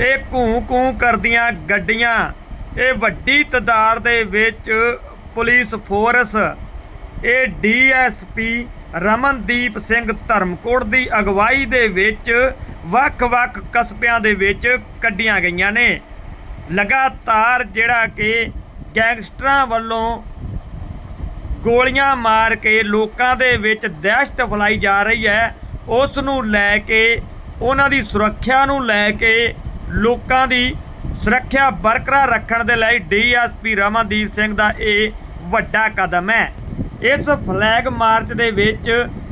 ਇਹ ਘੂੰ ਘੂੰ ਕਰਦੀਆਂ ਗੱਡੀਆਂ। ਇਹ ਵੱਡੀ ਤਦਾਰ ਦੇ ਵਿੱਚ ਪੁਲਿਸ ਫੋਰਸ। ਇਹ ਡੀਐਸਪੀ ਰਮਨਦੀਪ ਸਿੰਘ ਧਰਮਕੋਟ ਦੀ ਅਗਵਾਈ ਦੇ ਵਿੱਚ ਵੱਖ-ਵੱਖ ਕਸਬਿਆਂ ਦੇ ਵਿੱਚ ਕੱਢੀਆਂ ਗਈਆਂ ਨੇ। ਲਗਾਤਾਰ ਜਿਹੜਾ ਕਿ ਗੈਂਗਸਟਰਾਂ ਵੱਲੋਂ ਗੋਲੀਆਂ ਮਾਰ ਕੇ ਲੋਕਾਂ ਦੇ ਵਿੱਚ ਦਹਿਸ਼ਤ ਫੈਲਾਈ ਜਾ ਰਹੀ ਹੈ। ਉਸ ਨੂੰ ਲੈ ਕੇ, ਉਹਨਾਂ ਦੀ ਸੁਰੱਖਿਆ ਨੂੰ ਲੈ ਕੇ ਲੋਕਾਂ ਦੀ ਸੁਰੱਖਿਆ ਬਰਕਰਾਰ ਰੱਖਣ ਦੇ ਲਈ ਡੀਐਸਪੀ ਰਮਨਦੀਪ ਸਿੰਘ ਦਾ ਇਹ ਵੱਡਾ ਕਦਮ ਹੈ। ਇਸ ਫਲੈਗ ਮਾਰਚ ਦੇ ਵਿੱਚ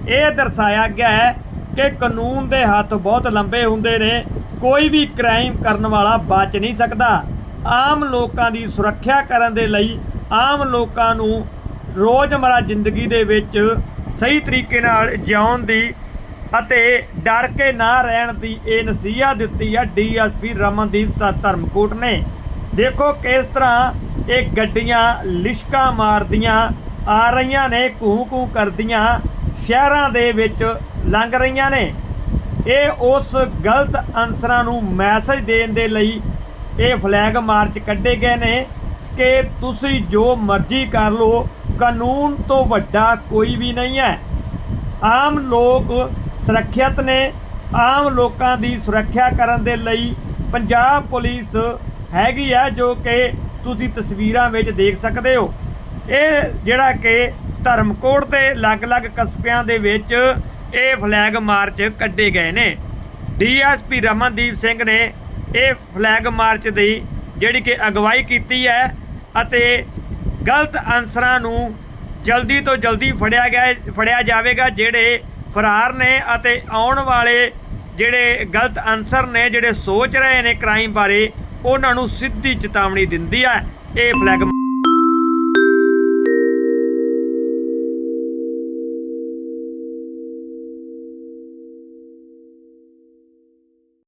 ਇਹ ਦਰਸਾਇਆ ਗਿਆ ਹੈ ਕਿ ਕਾਨੂੰਨ ਦੇ ਹੱਥ ਬਹੁਤ ਲੰਬੇ ਹੁੰਦੇ ਨੇ, ਕੋਈ ਵੀ ਕ੍ਰਾਈਮ ਕਰਨ ਵਾਲਾ ਬਚ ਨਹੀਂ ਸਕਦਾ। ਆਮ ਲੋਕਾਂ ਦੀ ਸੁਰੱਖਿਆ ਕਰਨ ਦੇ ਲਈ ਆਮ ਲੋਕਾਂ ਨੂੰ ਰੋਜ਼ਮਰਾ ਜ਼ਿੰਦਗੀ ਦੇ ਵਿੱਚ ਸਹੀ ਤਰੀਕੇ ਨਾਲ ਜਿਉਣ ਦੀ ਅਤੇ ਡਰ ਕੇ ਨਾ ਰਹਿਣ ਦੀ ਇਹ ਨਸੀਹਤ ਦਿੱਤੀ ਹੈ ਡੀਐਸਪੀ ਰਮਨਦੀਪ ਸਾ ਧਰਮਕੋਟ ਨੇ। ਦੇਖੋ ਕਿਸ ਤਰ੍ਹਾਂ ਇਹ ਗੱਡੀਆਂ ਲਿਸ਼ਕਾਂ ਮਾਰਦੀਆਂ ਆ ਰਹੀਆਂ ਨੇ ਘੂ ਕੂ ਕਰਦੀਆਂ ਸ਼ਹਿਰਾਂ ਦੇ ਵਿੱਚ ਲੰਘ ਰਹੀਆਂ ਨੇ। ਇਹ ਉਸ ਗਲਤ ਅਨਸਰਾਂ ਨੂੰ ਮੈਸੇਜ ਦੇਣ ਦੇ ਲਈ ਇਹ ਫਲੈਗ ਮਾਰਚ ਕੱਢੇ ਗਏ ਨੇ ਕਿ ਤੁਸੀਂ ਜੋ ਮਰਜ਼ੀ ਕਰ ਲਓ ਕਾਨੂੰਨ ਤੋਂ ਵੱਡਾ ਕੋਈ ਵੀ ਨਹੀਂ ਹੈ। ਆਮ ਲੋਕ ਸੁਰੱਖਿਅਤ ਨੇ। ਆਮ ਲੋਕਾਂ ਦੀ ਸੁਰੱਖਿਆ ਕਰਨ ਦੇ ਲਈ ਪੰਜਾਬ ਪੁਲਿਸ ਹੈਗੀ ਆ ਜੋ ਕਿ ਤੁਸੀਂ ਤਸਵੀਰਾਂ ਵਿੱਚ ਦੇਖ ਸਕਦੇ ਹੋ। ਇਹ ਜਿਹੜਾ ਕਿ ਧਰਮਕੋਟ ਦੇ ਅਲੱਗ-ਅਲੱਗ ਕਸਬਿਆਂ ਦੇ ਵਿੱਚ ਇਹ ਫਲੈਗ ਮਾਰਚ ਕੱਢੇ ਗਏ ਨੇ। ਡੀਐਸਪੀ ਰਮਨਦੀਪ ਸਿੰਘ ਨੇ ਇਹ ਫਲੈਗ ਮਾਰਚ ਦੀ ਜਿਹੜੀ ਕਿ ਅਗਵਾਈ ਕੀਤੀ ਹੈ ਅਤੇ ਗਲਤ ਅਨਸਰਾਂ ਨੂੰ ਜਲਦੀ ਤੋਂ ਜਲਦੀ ਫੜਿਆ ਗਿਆ ਫੜਿਆ ਜਾਵੇਗਾ, ਜਿਹੜੇ ਫਰਾਰ ਨੇ ਅਤੇ ਆਉਣ ਵਾਲੇ ਜਿਹੜੇ ਗਲਤ ਅਨਸਰ ਨੇ, ਜਿਹੜੇ ਸੋਚ ਰਹੇ ਨੇ ਕ੍ਰਾਈਮ ਬਾਰੇ, ਉਹਨਾਂ ਨੂੰ ਸਿੱਧੀ ਚੇਤਾਵਨੀ ਦਿੰਦੀ ਹੈ। ਇਹ ਫਲੈਗ